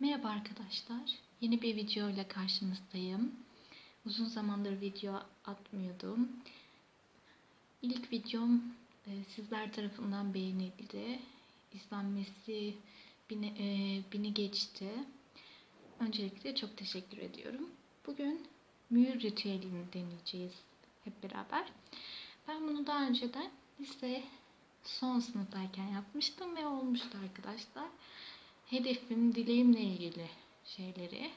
Merhaba arkadaşlar. Yeni bir video ile karşınızdayım. Uzun zamandır video atmıyordum. İlk videom e, sizler tarafından beğenildi. İzlenmesi bini, e, bini geçti. Öncelikle çok teşekkür ediyorum. Bugün mühür ritüelini deneyeceğiz hep beraber. Ben bunu daha önceden lise son sınıftayken yapmıştım ve olmuştu arkadaşlar hedefim, dileğimle ilgili şeyleri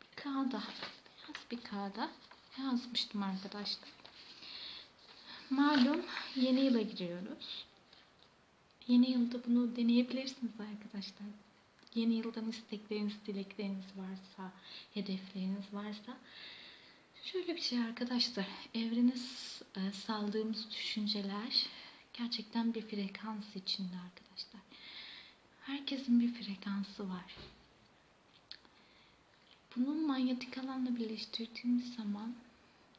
bir kağıda, beyaz bir kağıda yazmıştım arkadaşlar. Malum yeni yıla giriyoruz. Yeni yılda bunu deneyebilirsiniz arkadaşlar. Yeni yıldan istekleriniz, dilekleriniz varsa, hedefleriniz varsa şöyle bir şey arkadaşlar. Evrene e, saldığımız düşünceler gerçekten bir frekans içinde arkadaşlar. Herkesin bir frekansı var. Bunun manyetik alanla birleştirdiğimiz zaman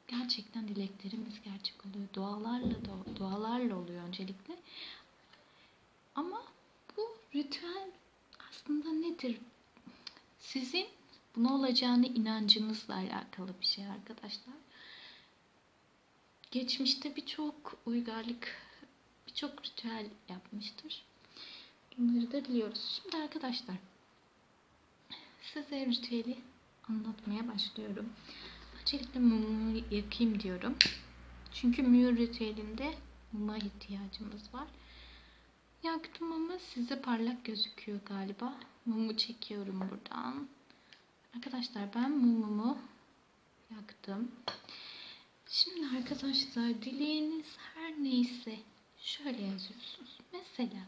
gerçekten dileklerimiz gerçek oluyor. Dualarla da dualarla oluyor öncelikle. Ama bu ritüel aslında nedir? Sizin buna olacağını inancınızla alakalı bir şey arkadaşlar. Geçmişte birçok uygarlık, birçok ritüel yapmıştır. Bunları da biliyoruz. Şimdi arkadaşlar size ritüeli anlatmaya başlıyorum. Öncelikle mumu yakayım diyorum. Çünkü mühür ritüelinde muma ihtiyacımız var. Yaktım ama size parlak gözüküyor galiba. Mumu çekiyorum buradan. Arkadaşlar ben mumumu yaktım. Şimdi arkadaşlar dileğiniz her neyse şöyle yazıyorsunuz. Mesela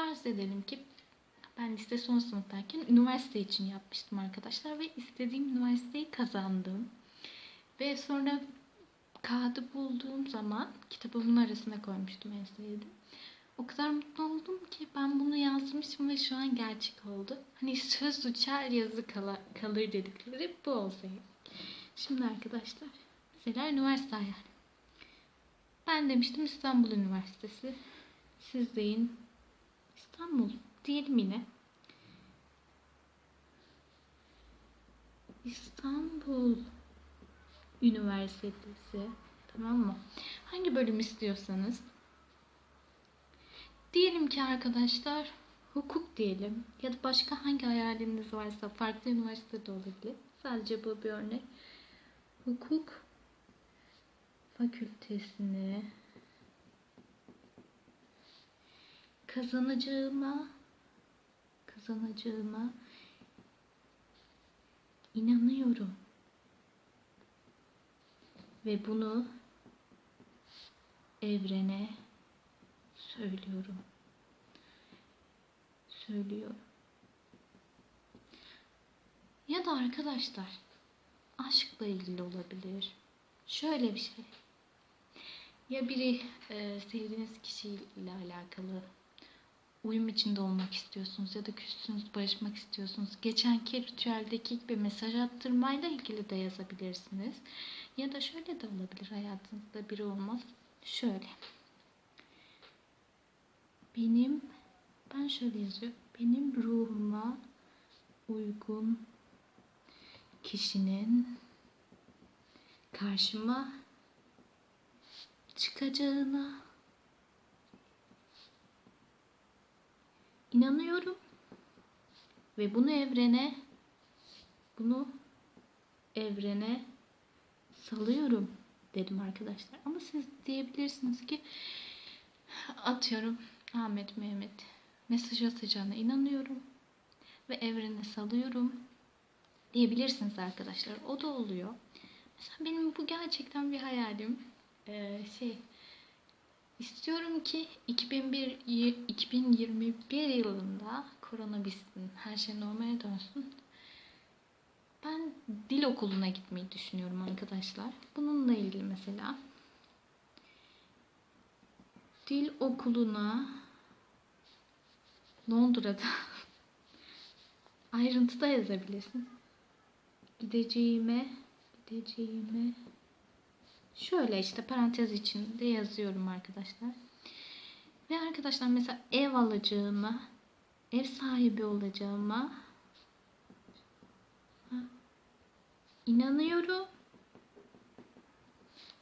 Farz edelim ki ben lise son sınıftayken üniversite için yapmıştım arkadaşlar ve istediğim üniversiteyi kazandım. Ve sonra kağıdı bulduğum zaman kitabımın arasına koymuştum en sevdiğim. O kadar mutlu oldum ki ben bunu yazmışım ve şu an gerçek oldu. Hani söz uçar yazı kalır dedikleri bu olsaydı. Şimdi arkadaşlar mesela üniversite hayal. Ben demiştim İstanbul Üniversitesi. Siz deyin İstanbul diyelim yine. İstanbul Üniversitesi tamam mı? Hangi bölüm istiyorsanız diyelim ki arkadaşlar hukuk diyelim ya da başka hangi hayaliniz varsa farklı üniversitede olabilir. Sadece bu bir örnek. Hukuk fakültesini kazanacağıma kazanacağıma inanıyorum. Ve bunu evrene söylüyorum. Söylüyorum. Ya da arkadaşlar aşkla ilgili olabilir. Şöyle bir şey. Ya biri e, sevdiğiniz kişiyle alakalı uyum içinde olmak istiyorsunuz ya da küssünüz, barışmak istiyorsunuz. Geçenki ritüeldeki gibi mesaj attırmayla ilgili de yazabilirsiniz. Ya da şöyle de olabilir hayatınızda biri olmaz. Şöyle. Benim ben şöyle yazıyorum. Benim ruhuma uygun kişinin karşıma çıkacağına inanıyorum ve bunu evrene bunu evrene salıyorum dedim arkadaşlar. Ama siz diyebilirsiniz ki atıyorum Ahmet Mehmet mesaj atacağına inanıyorum ve evrene salıyorum diyebilirsiniz arkadaşlar. O da oluyor. Mesela benim bu gerçekten bir hayalim. Ee, şey İstiyorum ki 2001, 2021 yılında korona bitsin, her şey normale dönsün. Ben dil okuluna gitmeyi düşünüyorum arkadaşlar. Bununla ilgili mesela dil okuluna Londra'da ayrıntıda yazabilirsin. Gideceğime, gideceğime Şöyle işte parantez içinde yazıyorum arkadaşlar. Ve arkadaşlar mesela ev alacağıma ev sahibi olacağıma inanıyorum.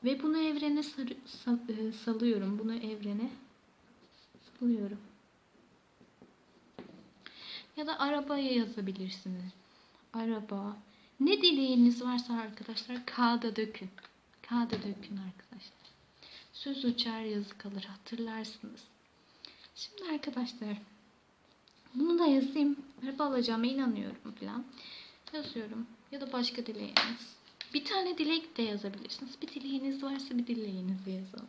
Ve bunu evrene sarı- sal- e, salıyorum. Bunu evrene salıyorum. Ya da arabaya yazabilirsiniz. Araba. Ne dileğiniz varsa arkadaşlar kağıda dökün. Kağıda dökün arkadaşlar. Söz uçar yazı kalır hatırlarsınız. Şimdi arkadaşlar bunu da yazayım. Araba alacağıma inanıyorum falan. Yazıyorum. Ya da başka dileğiniz. Bir tane dilek de yazabilirsiniz. Bir dileğiniz varsa bir dileğinizi yazın.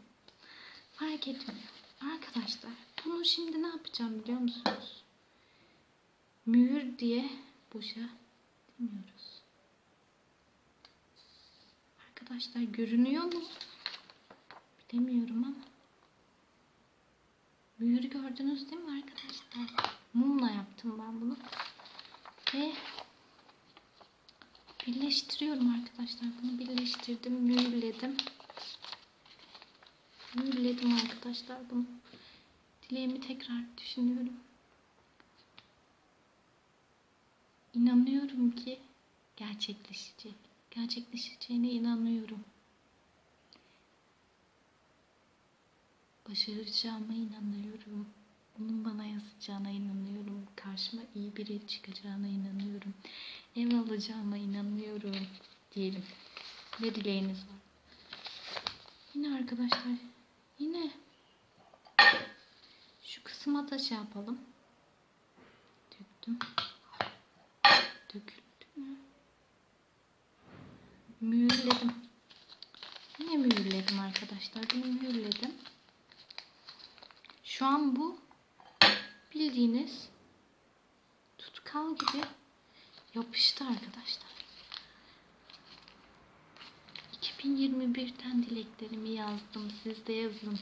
Fark etmiyor. Arkadaşlar bunu şimdi ne yapacağım biliyor musunuz? Mühür diye boşa demiyoruz. Arkadaşlar görünüyor mu? Bilemiyorum ama. Mühürü gördünüz değil mi arkadaşlar? Mumla yaptım ben bunu. Ve birleştiriyorum arkadaşlar. Bunu birleştirdim, mühürledim. Mühürledim arkadaşlar bunu. Dileğimi tekrar düşünüyorum. İnanıyorum ki gerçekleşecek. Gerçekleşeceğine inanıyorum. Başaracağıma inanıyorum. Bunun bana yazacağına inanıyorum. Karşıma iyi biri çıkacağına inanıyorum. Ev alacağıma inanıyorum diyelim. Ne dileğiniz var? Yine arkadaşlar yine şu kısma da şey yapalım. Döktüm. Döküldü mü? Mühürledim. Yine mühürledim arkadaşlar. Bunu mühürledim. Şu an bu bildiğiniz tutkal gibi yapıştı arkadaşlar. 2021'ten dileklerimi yazdım. Siz de yazın.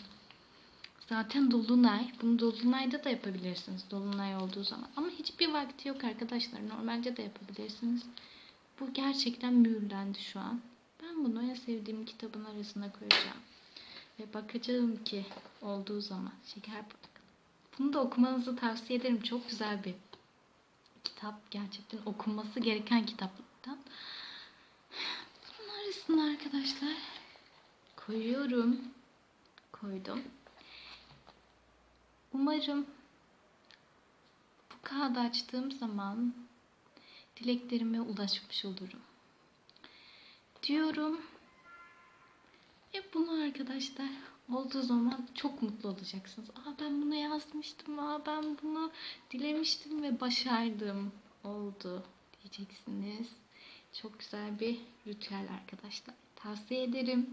Zaten Dolunay. Bunu Dolunay'da da yapabilirsiniz. Dolunay olduğu zaman. Ama hiçbir vakti yok arkadaşlar. Normalde de yapabilirsiniz. Bu gerçekten mühürlendi şu an. Ben bunu en sevdiğim kitabın arasına koyacağım. Ve bakacağım ki olduğu zaman şeker portakal. Bunu da okumanızı tavsiye ederim. Çok güzel bir kitap. Gerçekten okunması gereken kitaplardan. Bunun arasına arkadaşlar koyuyorum. Koydum. Umarım bu kağıdı açtığım zaman dileklerime ulaşmış olurum. Diyorum. Ve bunu arkadaşlar olduğu zaman çok mutlu olacaksınız. Aa ben bunu yazmıştım. Aa ben bunu dilemiştim ve başardım. Oldu diyeceksiniz. Çok güzel bir ritüel arkadaşlar. Tavsiye ederim.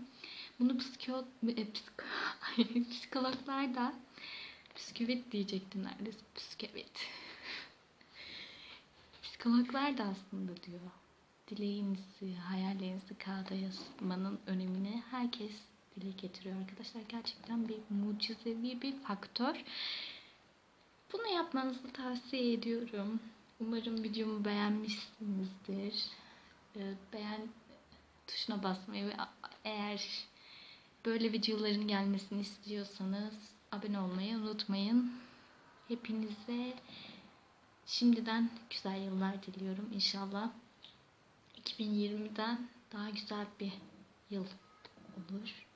Bunu psiko, e, psiko, psikologlar da bisküvit diyecektim neredeyse. Bisküvit. Psikologlar da aslında diyor. Dileğinizi, hayallerinizi kağıda yazmanın önemini herkes dile getiriyor arkadaşlar. Gerçekten bir mucizevi bir faktör. Bunu yapmanızı tavsiye ediyorum. Umarım videomu beğenmişsinizdir. Ee, Beğen tuşuna basmayı ve eğer böyle videoların gelmesini istiyorsanız abone olmayı unutmayın. Hepinize şimdiden güzel yıllar diliyorum. İnşallah 2020'den daha güzel bir yıl olur.